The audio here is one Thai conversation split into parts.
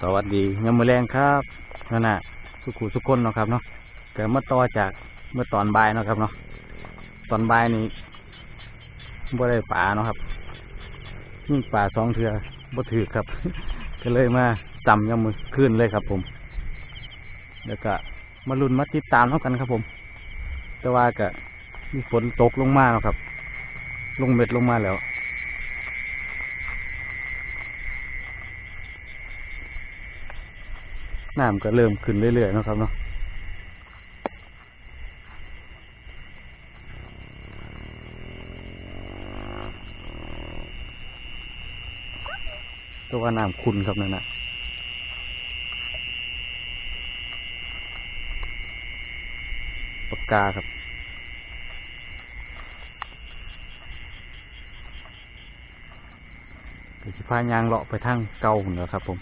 สวัสดียามมือแรงครับนั่นน่ะสุขุสุขคนเนาะครับเนาะเกิดมาต่อจากเมื่อตอนบ่ายเนาะครับเนาะตอนบ่ายนี้บ่ได้ป่าเนาะครับยิ่งป่าสองเถือบ่ถือครับ ก็เลยมาจำยามมือขึ้นเลยครับ ผม แล้วก็มาลุ้นมาติดตามเท่ากันครับ ผม แต่ว่าก็มีฝนตกลงมาเนาะครับ ลงเม็ดลงมาแล้ว น้ำก็เริ่มขึ้นเรื่อยๆนะครับเนาะก็ว่าน้ำขุนครับนั่นนะปากกาครับก็สิพายางเลาะไปทางเก่าหนแล้วครับผม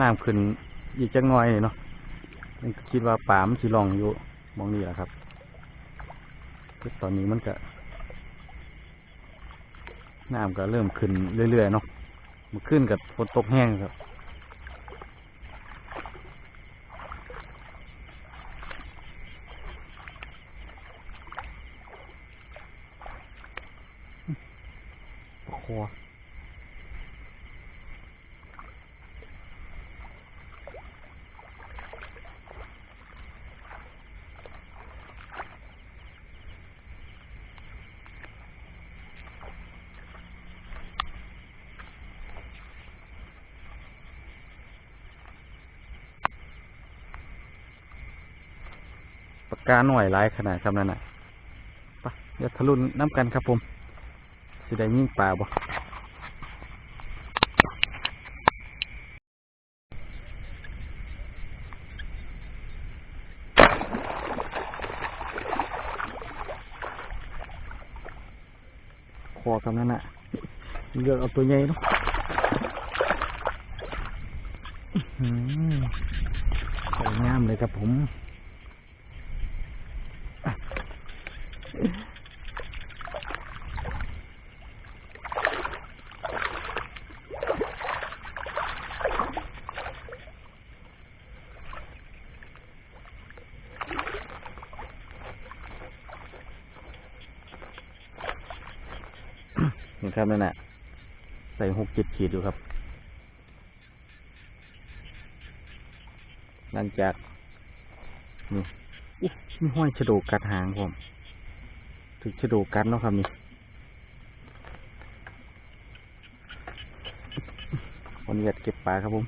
น้ำขึ้นอีกจังหน่อยเนาะคิดว่าป่ามันสิลองอยู่มองนี่แหละครับตอนนี้มันก็น้ำก็เริ่มขึ้นเรื่อยๆเนาะมันขึ้นกับฝนตกแห้งครับ โอ้โห ปา กาหน่วยหลายขนาดครับนั่นน่ะไปะเดี๋ยวทะลุน้ำกันครับผมสิได้ยิ่งปลาบ่คอกับนั่นน่ะเลือกเอาตัวใหญ่เนาะสวยงามเลยครับผม นี่ครับนั่นน่ะใส่ หกเจ็ดขีดอยู่ครับ หลังจากนี่มีห้อยฉดูกัดหางผมถึงฉดูกัดเนาะครับนี่วันนี้อยากเก็บปลาครับผม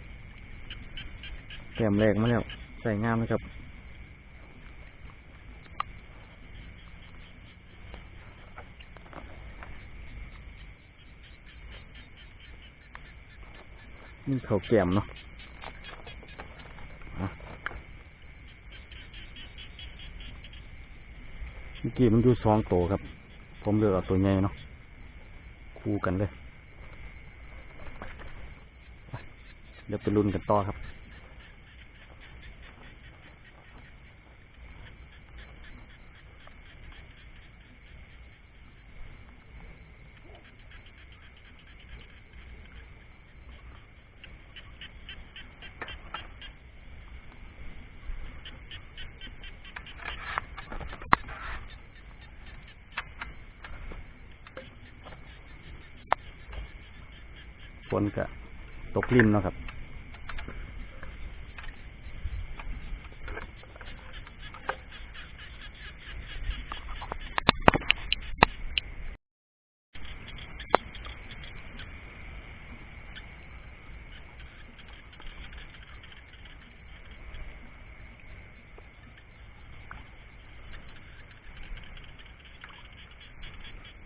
แต้มแรกมาแล้วใส่งามเลยครับ มีเขาแก้มเนาะเมื่อกี้มันอยู่สองตัวครับ ผมเลือกเอาตัวใหญ่เนาะคู่กันเลยเดี๋ยวไปลุ้นกันต่อครับ ฝนก็ ลิมเนาะครับ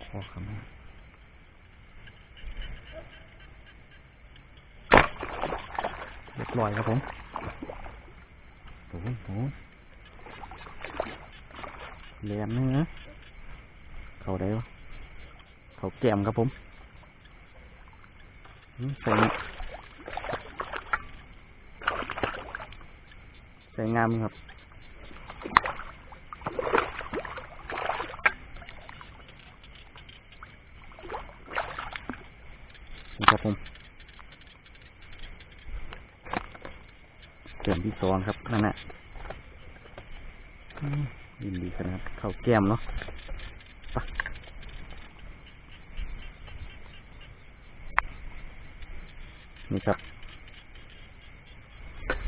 ขอคำนะ ลอยครับผมโอ้โหเลียนเนื้อเขาได้ปะเขาแก้มครับผมอืมใส่ใส่งามครับ ผมแก้มที่ สองครับนั่นแหละยินดีขนาดเข้าแก้มเนาะนี่ครับ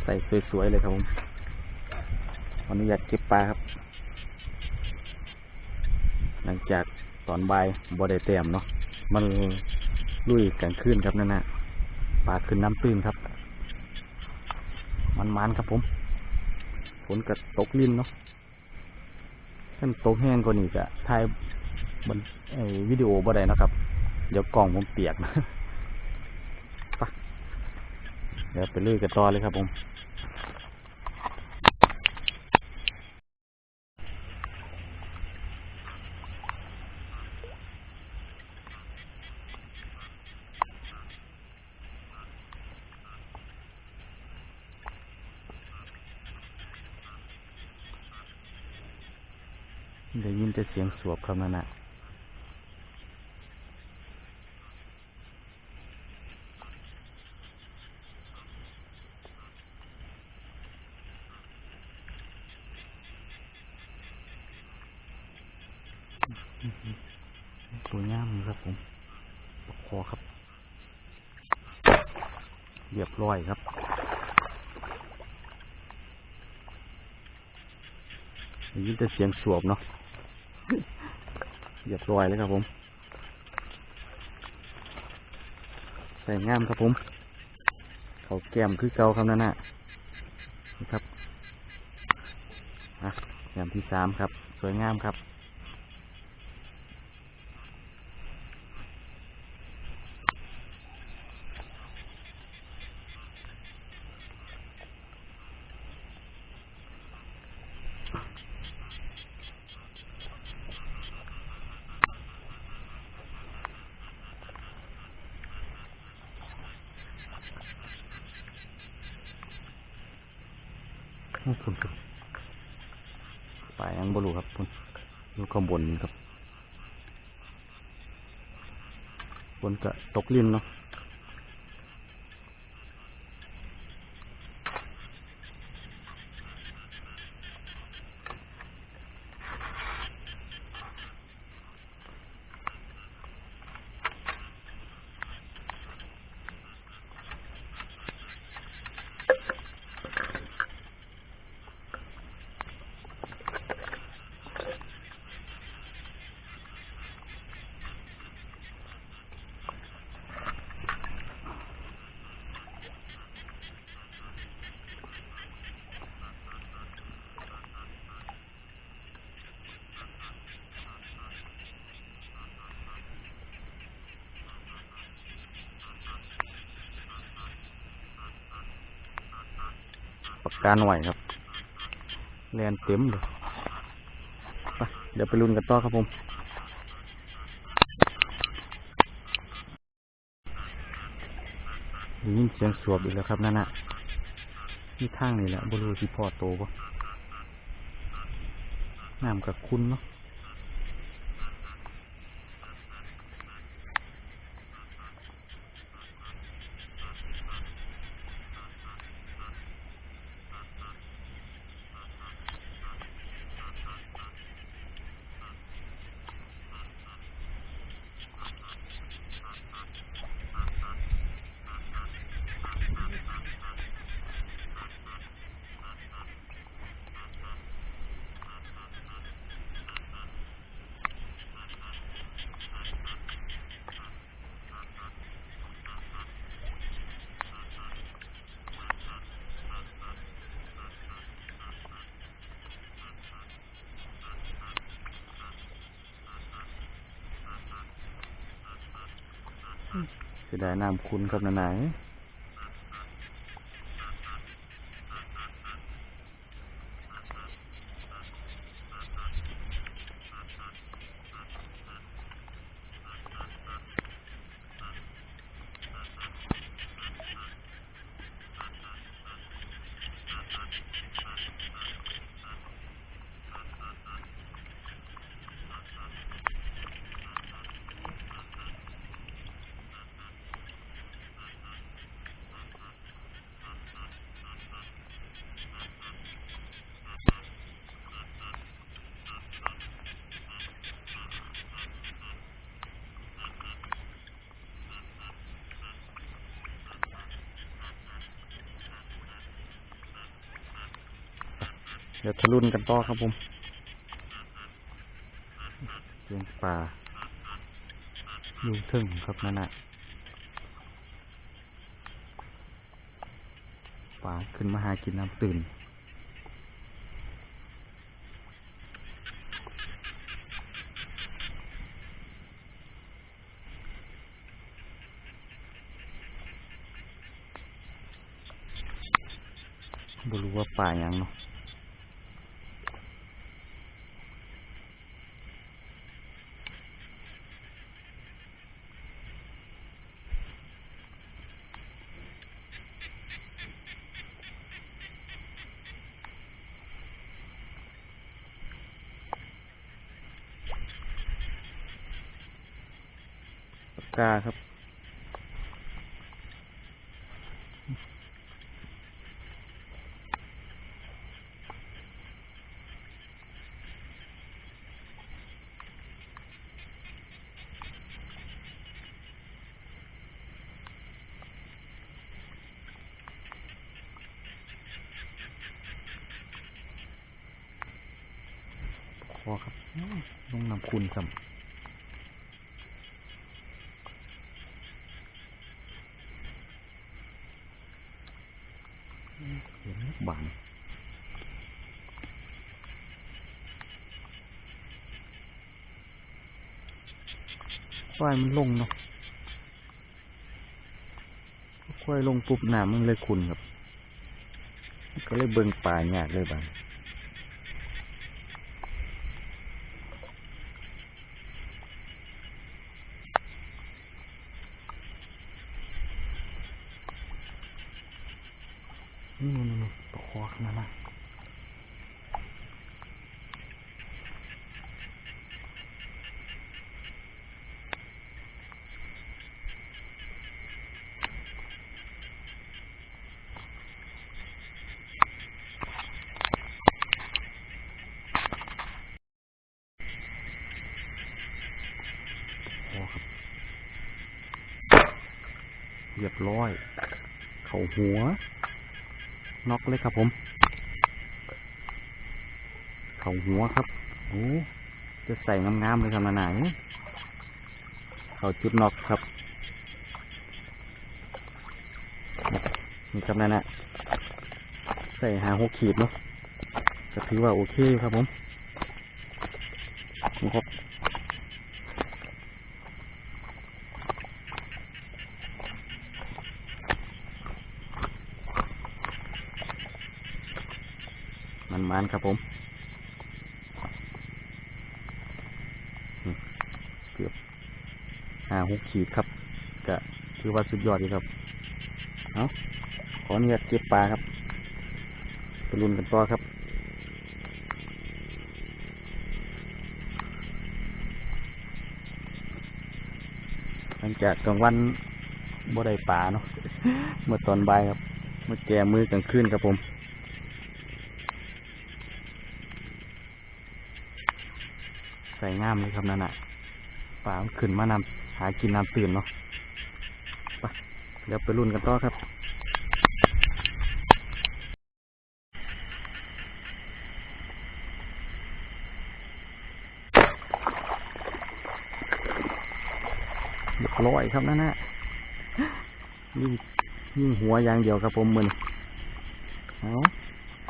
ใส่สวยๆเลยครับผมวันนี้อยากเก็บปลาครับ หลังจากตอนบ่ายบ่ได้แต้มเนาะมันลุยกลางคืนครับนั่นนะปลาขึ้นน้ำตื้นครับ มันมันครับผมฝนก็ตกลิ้นเนาะท่านตกแห้งกว่านี้จะถ่ายบนวิดีโอบ่ได้นะครับ เดี๋ยวกล่องผมเปียกนะไปเดี๋ยวไปลุยกันต่อเลยครับผม ได้ยินแต่เสียงสวบครับนั่นนะตัวย่ามครับผมปกคอครับ เรียบร้อยครับได้ยินแต่เสียงสวบเนาะ เรียบลอยเลยครับผม ใส่งามครับผม เขาแก้มคือเกาครับนั่นน่ะนะครับอะแก้มที่สามครับ สวยงามครับ โอ้ คุณครับปลายยังบรูครับคุณรูข้างบนครับบนจะตกลิ้นเนาะ การหน่อยครับแลนเต็มเลยไปเดี๋ยวไปลุ้นกันต่อครับผมยินเสียงสวบอีกแล้วครับนั่นน่ะนี่ทางนี่แหละบรูที่พ่อโตปะน้ำกับคุณเนาะ เสียดายน้ำคุณครับนานาย ดี๋ยวทะลุนกันต่อครับผมเสียงป่าอยู่ถึงครับนั่นน่ะป่าขึ้นมาหากินน้ำตื่นบรู้ว่าป่าหยังเนาะ กาครับ พอครับอื้อลงนำคุณสัมเห็นลูกบาน ควายมันลงเนาะควายลงปุ๊บน้ำมันเลยขุนครับ ก็เลยเบิ่งป่าหยากเลยบาง นี่นี่นี่ตะคอขนาดนั้นพ อครับเรียบร้อย เข่าหัว น็อกเลยครับผม เข่าหัวครับโอ้จะใส่งามๆเลยครับนาหนาเนี่ยเข่าจุดน็อกครับนี่ครับนั่นนะใส่หาหกขีดเนาะก็ถือว่าโอเคครับผม ครับ มันมันครับผม เกือบห้าหกขีดครับก็ถือว่าสุดยอดดีครับ เอาขออนุญาตเก็บปลาครับไปรุนกันต่อครับหลังจากกลางวันบ่ได้ปลาเนาะเมื่อตอนบ่ายครับ เมื่อแกมือกลางคืนครับผม ใส่งามเลยครับนั่นน่ะปลามันขึ้นมานำหากินน้ำตื่นเนาะไปเดี๋ยวไปรุ่นกันต่อครับเรียบร้อยครับนั่นน่ะยิ่งยิ่งหัวอย่างเดียวครับผมมือนเอา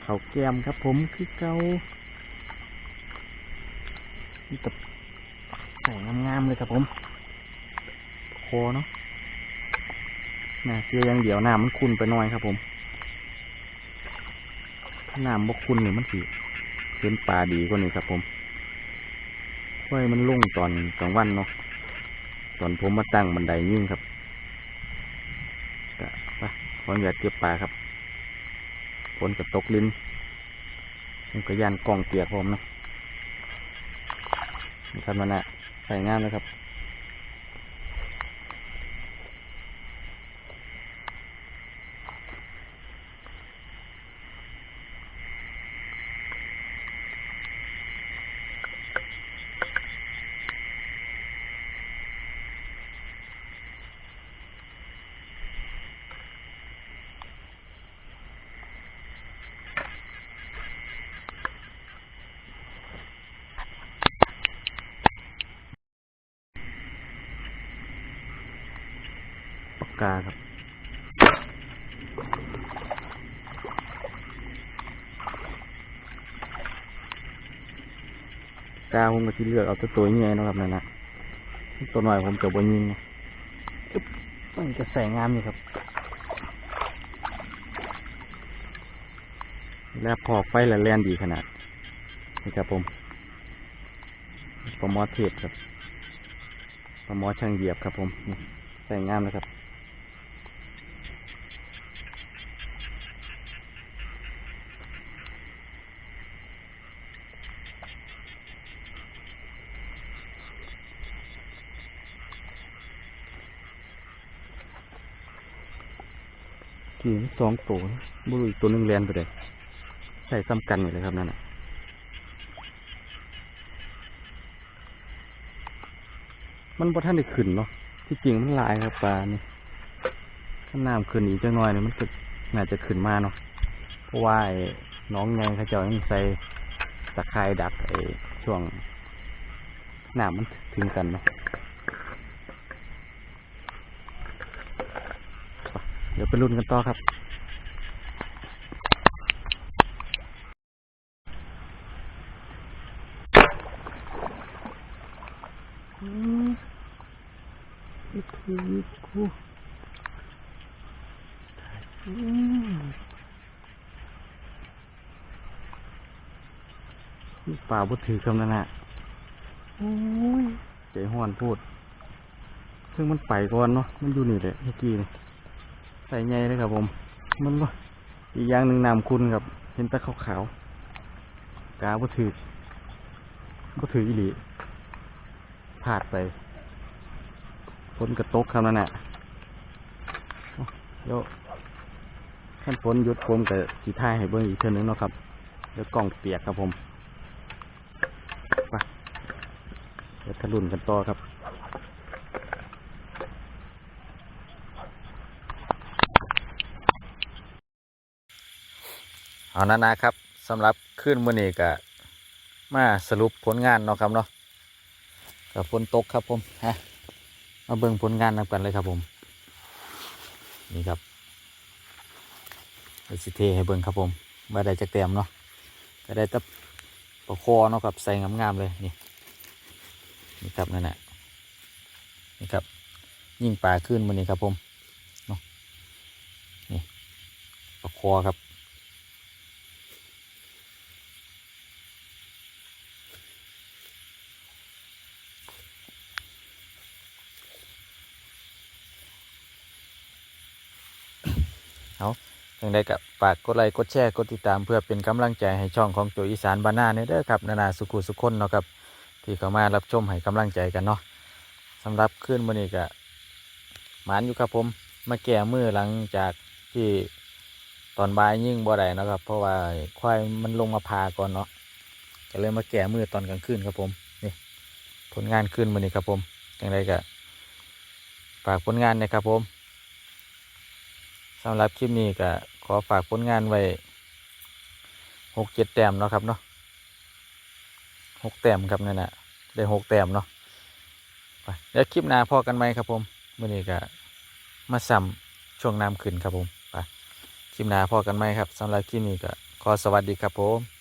เขาแก้มครับผมคือเกา นี่กับใส่งามๆเลยครับผมโคเนาะน่าเสียอย่างเดี๋ยวน้ำมันขุ่นไปหน่อยครับผมถ้าน้ำบกขุ่นนี่มันสิเห็นปลาดีกว่านี้ครับผมไว้มันลุ่งตอนกลางวันเนาะตอนผมมาตั้งบันไดยิ่งครับก็ไปขออนุญาตเก็บปลาครับฝนกับตกลิ้นผมก็ยันกล่องเปียกผมเนาะ ครับมันนะใส่งามนะครับ อ กาครับ กาผมก็ที่เลือกเอาตัวตัวใหญ่เนาะครับนั่นนะตัวหน่อยผมจะบนยิงนะอึ๊บมันจะแสงงามอยู่ครับแล้วพอไฟและแลนดีขนาดนี่ครับผมปลาหมอเทศครับปลาหมอช่างเหยียบครับผมนี่แสงงามนะครับ กี่ สองตัวบุรุษอีกตัวหนึงเรียนไปเลยใส่ซ้ำกันอยู่เลยครับนั่นน่ะมันบ่ท่านได้ขึ้นเนาะที่จริงมันลายครับปลานี่ถ้าน้ำขึ้นอีกจังหน่อยเนี่ยมันจะน่าจะขึ้นมาเนาะเพราะว่าไอ้น้องไงเขาเจะยังใส่ตะไคร่ดักไอ้ช่วงน้ำมันถึงกันเนาะเดี๋ยวไปรุ่นกันต่อครับ อืม อีกทีอีกคู่อืมนี่ป่าบุถือคำนั้นน่ะโอ้ยใจห้อนพูด ซึ่งมันไปก่อนเนาะ มันอยู่นี่เลยเมื่อกี้นี่ใส่ใหญ่เลยครับผม มันก็อีกอย่างหนึ่งน้ำคุณครับ เห็นแตะขาวๆกาบ่ถือบ่ถืออีหลีพลาดไป ฝนกระตกครับนั่นแหละเดี๋ยวขั้นฝนหยุดผมกับสีท้ายให้เบิ่งอีกเท่านึงเนาะครับเดี๋ยวกล่องเปียกครับผมไปเดี๋ยวทะลุนกันต่อครับเอานานาครับสำหรับขึ้นมือนี้ก็มาสรุปผลงานเนาะครับเนาะกับฝนตกครับผมฮะ มาเบิ่งผลงานนำกันเลยครับผม นี่ครับเดี๋ยวสิเทให้เบิ่งครับผมมาได้จักแต้มเนาะก็ได้ตับปลาคอเนาะครับใส่งามๆเลยนี่นี่ครับนั่นแหละนี่ครับ ยิ่งปลาขึ้นมื้อนี้ครับผมเนาะนี่ปลาคอครับ อยังได้กับฝากกดไลค์กดแชร์กดติดตามเพื่อเป็นกำลังใจให้ช่องของตัวอีสานบานนาเนี่ยเด้อครับนานาสุขุสุขคนเนาะครับที่เข้ามารับชมให้กำลังใจกันเนาะสำหรับขึ้นวันนี้ก็หมานอยู่ครับผมมาแก่มือหลังจากที่ตอนบ่ายยิ่งบ่ได้เนาะครับ เพราะว่าควายมันลงมาพาก่อนเนาะก็เลยมาแก่มือตอนกลางคืนครับผมนี่ผลงานขึ้นวันนี้ครับผมยังไงก็ฝากผลงานนะครับผม สำหรับคลิปนี้ก็ขอฝากผลงานไว้หกเจ็ดแต้มเนาะครับเนาะหกแต้มครับนั่นแหละได้หกแต้มเนาะไปเดี๋ยวคลิปหน้าพอกันไหมครับผมมื่อนี้ก็มาซ้ำช่วงน้ำขึ้นครับผมไปคลิปหน้าพอกันไหมครับสำหรับคลิปนี้ก็ขอสวัสดีครับผม